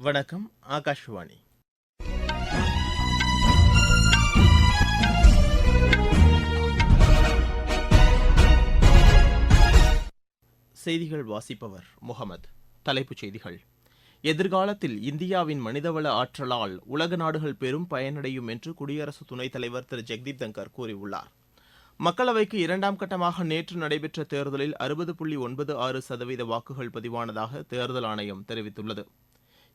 வணக்கம் ஆகாஷ்வாணி. செய்திகள் வாசிப்பவர் முகமது. தலைப்புச் செய்திகள். எதிர்காலத்தில் இந்தியாவின் மனிதவள ஆற்றலால் உலக நாடுகள் பெரும் பயனடையும் என்று குடியரசு துணைத் தலைவர் திரு. ஜெக்தீப் தங்கர் கூறியுள்ளார். மக்களவைக்கு இரண்டாம் கட்டமாக நேற்று நடைபெற்ற தேர்தலில் அறுபது புள்ளி ஒன்பது ஆறு சதவீத வாக்குகள் பதிவானதாக தேர்தல் ஆணையம் தெரிவித்துள்ளது.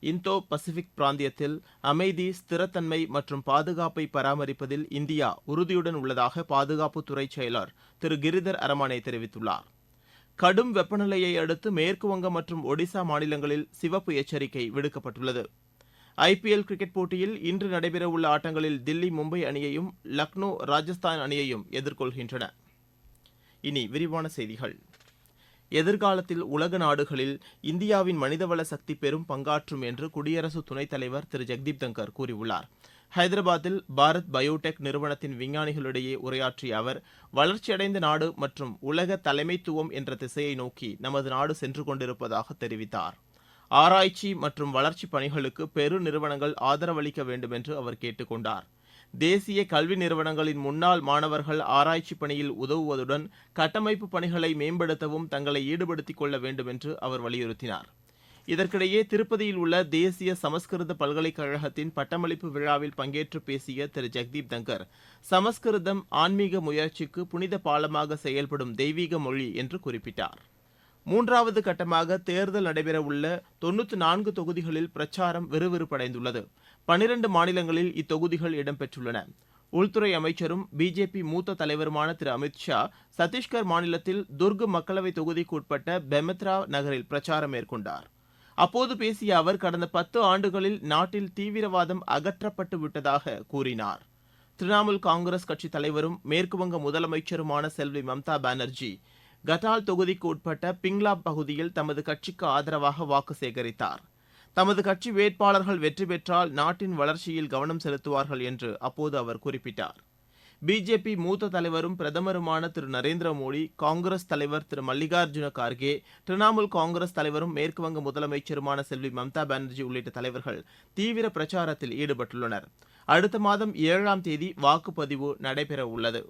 இந்தோ பசிபிக் பிராந்தியத்தில் அமைதி ஸ்திரத்தன்மை மற்றும் பாதுகாப்பை பராமரிப்பதில் இந்தியா உறுதியுடன் உள்ளதாக பாதுகாப்புத்துறை செயலர் திரு கிரிதர் அரமானே தெரிவித்துள்ளார். கடும் வெப்பநிலையை அடுத்து மேற்குவங்கம் மற்றும் ஒடிசா மாநிலங்களில் சிவப்பு எச்சரிக்கை விடுக்கப்பட்டுள்ளது. ஐபிஎல் கிரிக்கெட் போட்டியில் இன்று நடைபெறவுள்ள ஆட்டங்களில் தில்லி மும்பை அணியையும் லக்னோ ராஜஸ்தான் அணியையும் எதிர்கொள்கின்றன. இனி விரிவான செய்திகள். எதிர்காலத்தில் உலக நாடுகளில் இந்தியாவின் மனிதவள சக்தி பெரும் பங்காற்றும் என்று குடியரசு துணைத் தலைவர் திரு. ஜெக்தீப் தங்கர் கூறியுள்ளார். ஹைதராபாத்தில் பாரத் பயோடெக் நிறுவனத்தின் விஞ்ஞானிகளிடையே உரையாற்றிய அவர் வளர்ச்சியடைந்த நாடு மற்றும் உலக தலைமைத்துவம் என்ற திசையை நோக்கி நமது நாடு சென்று கொண்டிருப்பதாக தெரிவித்தார். ஆராய்ச்சி மற்றும் வளர்ச்சிப் பணிகளுக்கு பெரு நிறுவனங்கள் ஆதரவளிக்க வேண்டும் என்று அவர் கேட்டுக் கொண்டார். தேசிய கல்வி நிறுவனங்களின் முன்னாள் மாணவர்கள் ஆராய்ச்சி பணியில் உதவுவதுடன் கட்டமைப்பு பணிகளை மேம்படுத்தவும் தங்களை ஈடுபடுத்திக் கொள்ள வேண்டும் என்று அவர் வலியுறுத்தினார். இதற்கிடையே திருப்பதியில் உள்ள தேசிய சமஸ்கிருத பல்கலைக்கழகத்தின் பட்டமளிப்பு விழாவில் பங்கேற்று பேசிய திரு. ஜெக்தீப் தங்கர் சமஸ்கிருதம் ஆன்மீக முயற்சிக்கு புனித பாலமாக செயல்படும் தெய்வீக மொழி என்று குறிப்பிட்டார். மூன்றாவது கட்டமாக தேர்தல் நடைபெறவுள்ள தொன்னூற்று நான்கு தொகுதிகளில் பிரச்சாரம் விறுவிறுப்படைந்துள்ளது. பனிரண்டு மாநிலங்களில் இத்தொகுதிகள் இடம்பெற்றுள்ளன. உள்துறை அமைச்சரும் பிஜேபி மூத்த தலைவருமான திரு அமித் ஷா சத்தீஸ்கர் மாநிலத்தில் துர்க் மக்களவைத் தொகுதிக்குட்பட்ட பெமெத்ரா நகரில் பிரச்சாரம் மேற்கொண்டார். அப்போது பேசிய அவர் கடந்த பத்து ஆண்டுகளில் நாட்டில் தீவிரவாதம் அகற்றப்பட்டு விட்டதாக கூறினார். திரிணாமுல் காங்கிரஸ் கட்சித் தலைவரும் மேற்குவங்க முதலமைச்சருமான செல்வி மம்தா பானர்ஜி கட்டால் தொகுதிக்கு உட்பட்ட பிங்லா பகுதியில் தமது கட்சிக்கு ஆதரவாக வாக்கு சேகரித்தார். தமது கட்சி வேட்பாளர்கள் வெற்றி பெற்றால் நாட்டின் வளர்ச்சியில் கவனம் செலுத்துவார்கள் என்று அப்போது அவர் குறிப்பிட்டார். பிஜேபி மூத்த தலைவரும் பிரதமருமான திரு நரேந்திர மோடி காங்கிரஸ் தலைவர் திரு மல்லிகார்ஜுன கார்கே திரிணாமுல் காங்கிரஸ் தலைவரும் மேற்குவங்க முதலமைச்சருமான செல்வி மம்தா பானர்ஜி உள்ளிட்ட தலைவர்கள் தீவிர பிரச்சாரத்தில் ஈடுபட்டுள்ளனர். அடுத்த மாதம் ஏழாம் தேதி வாக்குப்பதிவு நடைபெற உள்ளது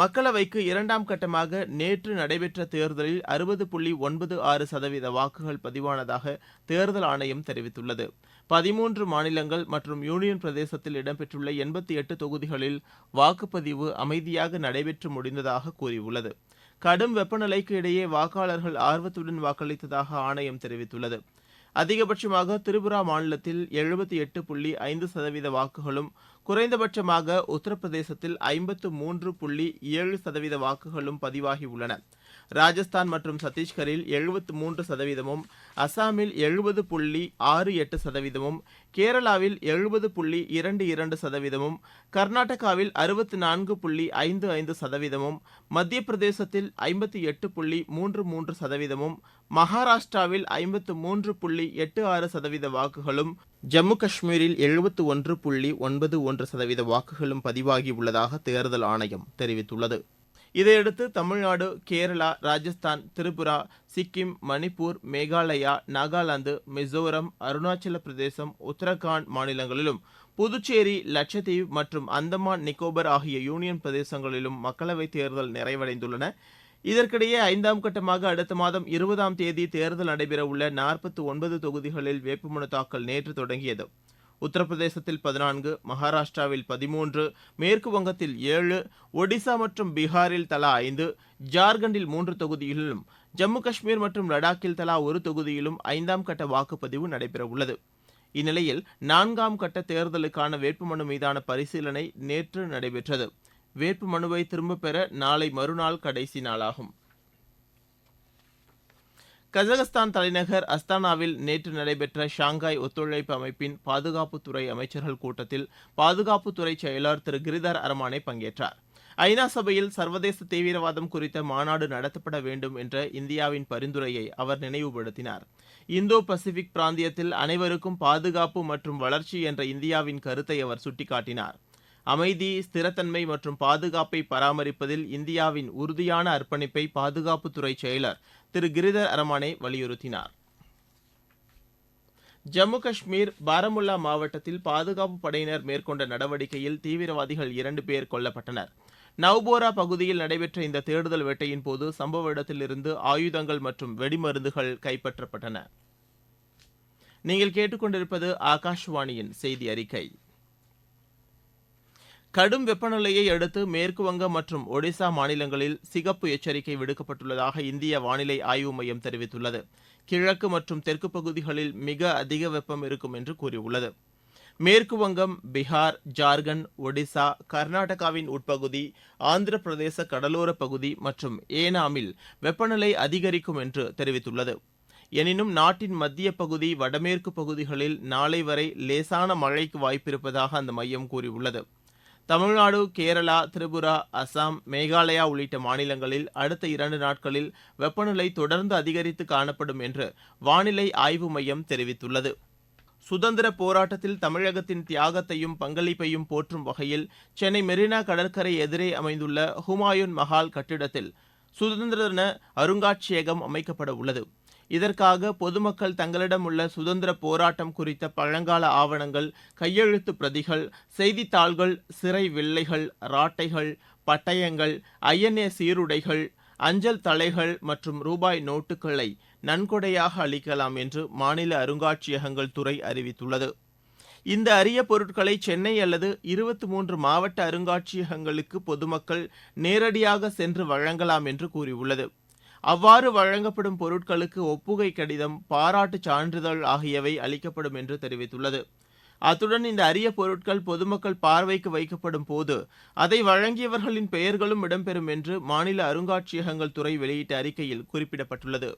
மக்களவைக்கு இரண்டாம் கட்டமாக நேற்று நடைபெற்ற தேர்தலில் அறுபது புள்ளி ஒன்பது ஆறு சதவீத வாக்குகள் பதிவானதாக தேர்தல் ஆணையம் தெரிவித்துள்ளது. பதிமூன்று மாநிலங்கள் மற்றும் யூனியன் பிரதேசத்தில் இடம்பெற்றுள்ள எண்பத்தி எட்டு தொகுதிகளில் வாக்குப்பதிவு அமைதியாக நடைபெற்று முடிந்ததாக கூறியுள்ளது. கடும் வெப்பநிலைக்கு இடையே வாக்காளர்கள் ஆர்வத்துடன் வாக்களித்ததாக ஆணையம் தெரிவித்துள்ளது. அதிகபட்சமாக திரிபுரா மாநிலத்தில் எழுபத்தி எட்டு புள்ளி ஐந்து சதவீத வாக்குகளும் குறைந்தபட்சமாக உத்தரப்பிரதேசத்தில் ஐம்பத்து மூன்று புள்ளி ஏழு சதவீத வாக்குகளும் பதிவாகியுள்ளன ராஜஸ்தான் மற்றும் சத்தீஸ்கரில் எழுபத்து மூன்று சதவீதமும் அசாமில் எழுபது புள்ளி ஆறு எட்டு சதவீதமும் கேரளாவில் எழுபது புள்ளி இரண்டு இரண்டு சதவீதமும் கர்நாடகாவில் அறுபத்து நான்கு புள்ளி ஐந்து ஐந்து சதவீதமும் மத்திய பிரதேசத்தில் ஐம்பத்தி எட்டு புள்ளி மூன்று மூன்று சதவீதமும் மகாராஷ்டிராவில் ஐம்பத்து மூன்று புள்ளி எட்டு ஆறு சதவீத வாக்குகளும் ஜம்மு காஷ்மீரில் எழுபத்து ஒன்று புள்ளி ஒன்பது ஒன்று சதவீத வாக்குகளும் பதிவாகியுள்ளதாக தேர்தல் ஆணையம் தெரிவித்துள்ளது. இதையடுத்து தமிழ்நாடு கேரளா ராஜஸ்தான் திரிபுரா சிக்கிம் மணிப்பூர் மேகாலயா நாகாலாந்து மிசோரம் அருணாச்சல பிரதேசம் உத்தரகாண்ட் மாநிலங்களிலும் புதுச்சேரி லட்சத்தீவு மற்றும் அந்தமான் நிக்கோபர் ஆகிய யூனியன் பிரதேசங்களிலும் மக்களவைத் தேர்தல் நிறைவடைந்துள்ளன. இதற்கிடையே ஐந்தாம் கட்டமாக அடுத்த மாதம் இருபதாம் தேதி தேர்தல் நடைபெறவுள்ள நாற்பத்தி ஒன்பது தொகுதிகளில் வேட்புமனு தாக்கல் நேற்று தொடங்கியது. உத்தரப்பிரதேசத்தில் பதினான்கு மகாராஷ்டிராவில் பதிமூன்று மேற்கு வங்கத்தில் ஏழு ஒடிசா மற்றும் பீகாரில் தலா ஐந்து ஜார்க்கண்டில் மூன்று தொகுதிகளிலும் ஜம்மு காஷ்மீர் மற்றும் லடாக்கில் தலா ஒரு தொகுதியிலும் ஐந்தாம் கட்ட வாக்குப்பதிவு நடைபெறவுள்ளது. இந்நிலையில் நான்காம் கட்ட தேர்தலுக்கான வேட்புமனு மீதான பரிசீலனை நேற்று நடைபெற்றது. வேட்புமனுவை திரும்பப் பெற நாளை மறுநாள் கடைசி நாளாகும். கஜகஸ்தான் தலைநகர் அஸ்தானாவில் நேற்று நடைபெற்ற ஷாங்காய் ஒத்துழைப்பு அமைப்பின் பாதுகாப்புத்துறை அமைச்சர்கள் கூட்டத்தில் பாதுகாப்புத்துறை செயலர் திரு கிரிதார் அரமானே பங்கேற்றார். ஐநா சபையில் சர்வதேச தீவிரவாதம் குறித்த மாநாடு நடத்தப்பட வேண்டும் என்ற இந்தியாவின் பரிந்துரையை அவர் நினைவுபடுத்தினார். இந்தோ பசிபிக் பிராந்தியத்தில் அனைவருக்கும் பாதுகாப்பு மற்றும் வளர்ச்சி என்ற இந்தியாவின் கருத்தை அவர் சுட்டிக்காட்டினார். அமைதி ஸ்திரத்தன்மை மற்றும் பாதுகாப்பை பராமரிப்பதில் இந்தியாவின் உறுதியான அர்ப்பணிப்பை பாதுகாப்புத்துறை செயலர் திரு கிரிதர் அரமானே வலியுறுத்தினார். ஜம்மு காஷ்மீர் பாரமுல்லா மாவட்டத்தில் பாதுகாப்பு படையினர் மேற்கொண்ட நடவடிக்கையில் தீவிரவாதிகள் இரண்டு பேர் கொல்லப்பட்டனர். நவ்போரா பகுதியில் நடைபெற்ற இந்த தேடுதல் வேட்டையின் போது சம்பவ இடத்திலிருந்து ஆயுதங்கள் மற்றும் வெடிமருந்துகள் கைப்பற்றப்பட்டன. நீங்கள் கேட்டுக்கொண்டிருப்பது ஆகாஷ்வாணியின் செய்தி அறிக்கை. கடும் வெப்பநிலையை அடுத்து மேற்குவங்கம் மற்றும் ஒடிசா மாநிலங்களில் சிகப்பு எச்சரிக்கை விடுக்கப்பட்டுள்ளதாக இந்திய வானிலை ஆய்வு மையம் தெரிவித்துள்ளது. கிழக்கு மற்றும் தெற்கு பகுதிகளில் மிக அதிக வெப்பம் இருக்கும் என்று கூறியுள்ளது. மேற்குவங்கம் பீகார் ஜார்க்கண்ட் ஒடிசா கர்நாடகாவின் உட்பகுதி ஆந்திர பிரதேச கடலோர பகுதி மற்றும் ஏனாமில் வெப்பநிலை அதிகரிக்கும் என்று தெரிவித்துள்ளது. எனினும் நாட்டின் மத்திய பகுதி வடமேற்கு பகுதிகளில் நாளை வரை லேசான மழைக்கு வாய்ப்பிருப்பதாக அந்த மையம் கூறியுள்ளது. தமிழ்நாடு கேரளா திரிபுரா அசாம் மேகாலயா உள்ளிட்ட மாநிலங்களில் அடுத்த இரண்டு நாட்களில் வெப்பநிலை தொடர்ந்து அதிகரித்து காணப்படும் என்று வானிலை ஆய்வு மையம் தெரிவித்துள்ளது. சுதந்திர போராட்டத்தில் தமிழகத்தின் தியாகத்தையும் பங்களிப்பையும் போற்றும் வகையில் சென்னை மெரினா கடற்கரை எதிரே அமைந்துள்ள ஹுமாயூன் மஹால் கட்டிடத்தில் சுதந்திர தின அருங்காட்சியகம் அமைக்கப்பட உள்ளது. இதற்காக பொதுமக்கள் தங்களிடம் உள்ள சுதந்திர போராட்டம் குறித்த பழங்கால ஆவணங்கள் கையெழுத்து பிரதிகள் செய்தித்தாள்கள் சிறை வில்லைகள் ராட்டைகள் பட்டயங்கள் ஐஎன்ஏ சீருடைகள் அஞ்சல் தலைகள் மற்றும் ரூபாய் நோட்டுகளை நன்கொடையாக அளிக்கலாம் என்று மாநில அருங்காட்சியகங்கள் துறை அறிவித்துள்ளது. இந்த அரிய பொருட்களை சென்னை அல்லது இருபத்தி மூன்று மாவட்ட அருங்காட்சியகங்களுக்கு பொதுமக்கள் நேரடியாக சென்று வழங்கலாம் என்று கூறியுள்ளது. அவ்வாறு வழங்கப்படும் பொருட்களுக்கு ஒப்புகை கடிதம் பாராட்டுச் சான்றிதழ் ஆகியவை அளிக்கப்படும் என்று தெரிவித்துள்ளது. அத்துடன் இந்த அரிய பொருட்கள் பொதுமக்கள் பார்வைக்கு வைக்கப்படும் போது அதை வழங்கியவர்களின் பெயர்களும் இடம்பெறும் என்று மாநில அருங்காட்சியகங்கள் துறை வெளியிட்ட அறிக்கையில் குறிப்பிடப்பட்டுள்ளது.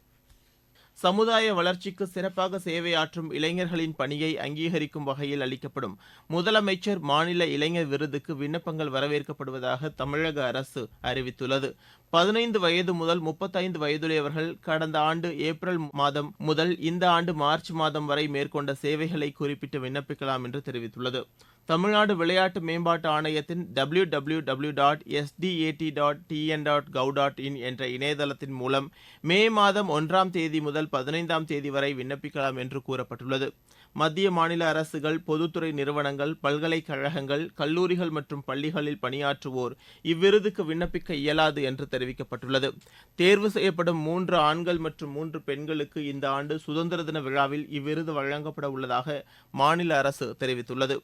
சமுதாய வளர்ச்சிக்கு சிறப்பாக சேவையாற்றும் இளைஞர்களின் பணியை அங்கீகரிக்கும் வகையில் அளிக்கப்படும் முதலமைச்சர் மாநில இளைஞர் விருதுக்கு விண்ணப்பங்கள் வரவேற்கப்படுவதாக தமிழக அரசு அறிவித்துள்ளது. பதினைந்து வயது முதல் முப்பத்தைந்து வயதுடையவர்கள் கடந்த ஆண்டு ஏப்ரல் மாதம் முதல் இந்த ஆண்டு மார்ச் மாதம் வரை மேற்கொண்ட சேவைகளை குறிப்பிட்டு விண்ணப்பிக்கலாம் என்று தெரிவித்துள்ளது. தமிழ்நாடு விளையாட்டு மேம்பாட்டு ஆணையத்தின் W W W dot SDAT dot TN dot gov dot in என்ற இணையதளத்தின் மூலம் மே மாதம் ஒன்றாம் தேதி முதல் பதினைந்தாம் தேதி வரை விண்ணப்பிக்கலாம் என்று கூறப்பட்டுள்ளது. மத்திய மாநில அரசுகள் பொதுத்துறை நிறுவனங்கள் பல்கலைக்கழகங்கள் கல்லூரிகள் மற்றும் பள்ளிகளில் பணியாற்றுவோர் இவ்விருதுக்கு விண்ணப்பிக்க இயலாது என்று தெரிவிக்கப்பட்டுள்ளது. தேர்வு செய்யப்படும் மூன்று ஆண்கள் மற்றும் மூன்று பெண்களுக்கு இந்த ஆண்டு சுதந்திர தின விழாவில் இவ்விருது வழங்கப்பட உள்ளதாக மாநில அரசு தெரிவித்துள்ளது.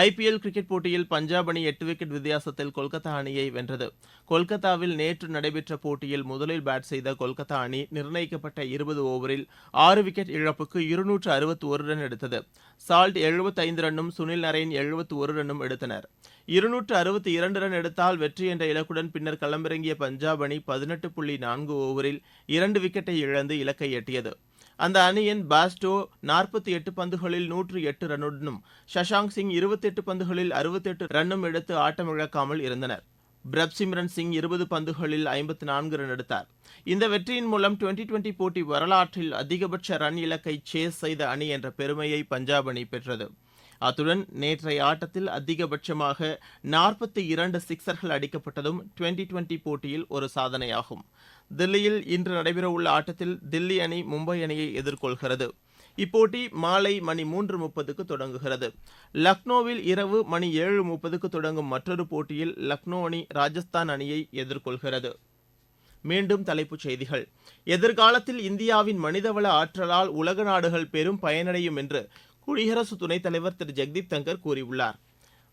ஐபிஎல் கிரிக்கெட் போட்டியில் பஞ்சாப் அணி எட்டு விக்கெட் வித்தியாசத்தில் கொல்கத்தா அணியை வென்றது. கொல்கத்தாவில் நேற்று நடைபெற்ற போட்டியில் முதலில் பேட் செய்த கொல்கத்தா அணி நிர்ணயிக்கப்பட்ட இருபது ஓவரில் ஆறு விக்கெட் இழப்புக்கு இருநூற்று அறுபத்தி ஒரு ரன் எடுத்தது. சால்ட் எழுபத்தைந்து ரன்னும் சுனில் நரேன் எழுபத்தி ஒரு ரன்னும் எடுத்தனர். இருநூற்று அறுபத்தி இரண்டு ரன் எடுத்தால் வெற்றி என்ற இலக்குடன் பின்னர் களமிறங்கிய பஞ்சாப் அணி பதினெட்டு புள்ளி நான்கு ஓவரில் இரண்டு விக்கெட்டை இழந்து இலக்கை எட்டியது. அந்த அணியின் பாஸ்டோ நாற்பத்தி எட்டு பந்துகளில் நூற்று எட்டு ரன்னுடனும் சஷாங்க் சிங் இருபத்தி எட்டு பந்துகளில் அறுபத்தெட்டு ரன்னும் எடுத்து ஆட்டமிழக்காமல் இருந்தனர் பிரப்சிம்ரன் சிங் இருபது பந்துகளில் ஐம்பத்தி நான்கு ரன் எடுத்தார். இந்த வெற்றியின் மூலம் டுவெண்டி டுவெண்டி போட்டி வரலாற்றில் அதிகபட்ச ரன் இலக்கை சேஸ் செய்த அணி என்ற பெருமையை பஞ்சாப் அணி பெற்றது. அத்துடன் நேற்றைய ஆட்டத்தில் அதிகபட்சமாக நாற்பத்தி இரண்டு சிக்சர்கள் அடிக்கப்பட்டதும் டுவெண்டி டுவெண்டி போட்டியில் ஒரு சாதனையாகும். தில்லியில் இன்று நடைபெறவுள்ள ஆட்டத்தில் தில்லி அணி மும்பை அணியை எதிர்கொள்கிறது. இப்போட்டி மாலை மணி மூன்று முப்பதுக்கு தொடங்குகிறது. லக்னோவில் இரவு மணி ஏழு முப்பதுக்கு தொடங்கும் மற்றொரு போட்டியில் லக்னோ அணி ராஜஸ்தான் அணியை எதிர்கொள்கிறது. மீண்டும் தலைப்புச் செய்திகள். எதிர்காலத்தில் இந்தியாவின் மனிதவள ஆற்றலால் உலக நாடுகள் பெரும் பயனடையும் என்று குடியரசு துணைத் தலைவர் திரு. ஜெக்தீப் தங்கர் கூறியுள்ளார்.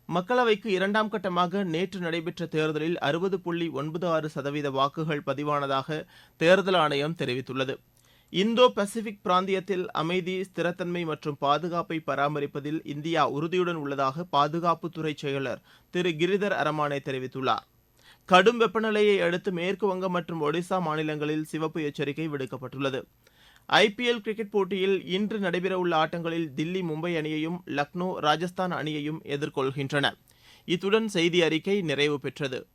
மக்களவைக்கு இரண்டாம் கட்டமாக நேற்று நடைபெற்ற தேர்தலில் அறுபது புள்ளி ஒன்பது ஆறு சதவீத வாக்குகள் பதிவானதாக தேர்தல் ஆணையம் தெரிவித்துள்ளது. இந்தோ பசிபிக் பிராந்தியத்தில் அமைதி ஸ்திரத்தன்மை மற்றும் பாதுகாப்பை பராமரிப்பதில் இந்தியா உறுதியுடன் உள்ளதாக பாதுகாப்புத்துறை செயலர் திரு. கிரிதர் அரமானே தெரிவித்துள்ளார். கடும் வெப்பநிலையை அடுத்து மேற்கு வங்கம் மற்றும் ஒடிசா மாநிலங்களில் சிவப்பு எச்சரிக்கை விடுக்கப்பட்டுள்ளது. ஐபிஎல் கிரிக்கெட் போட்டியில் இன்று நடைபெறவுள்ள ஆட்டங்களில் தில்லி மும்பை அணியையும் லக்னோ ராஜஸ்தான் அணியையும் எதிர்கொள்கின்றன. இத்துடன் செய்தி அறிக்கை நிறைவு பெற்றது.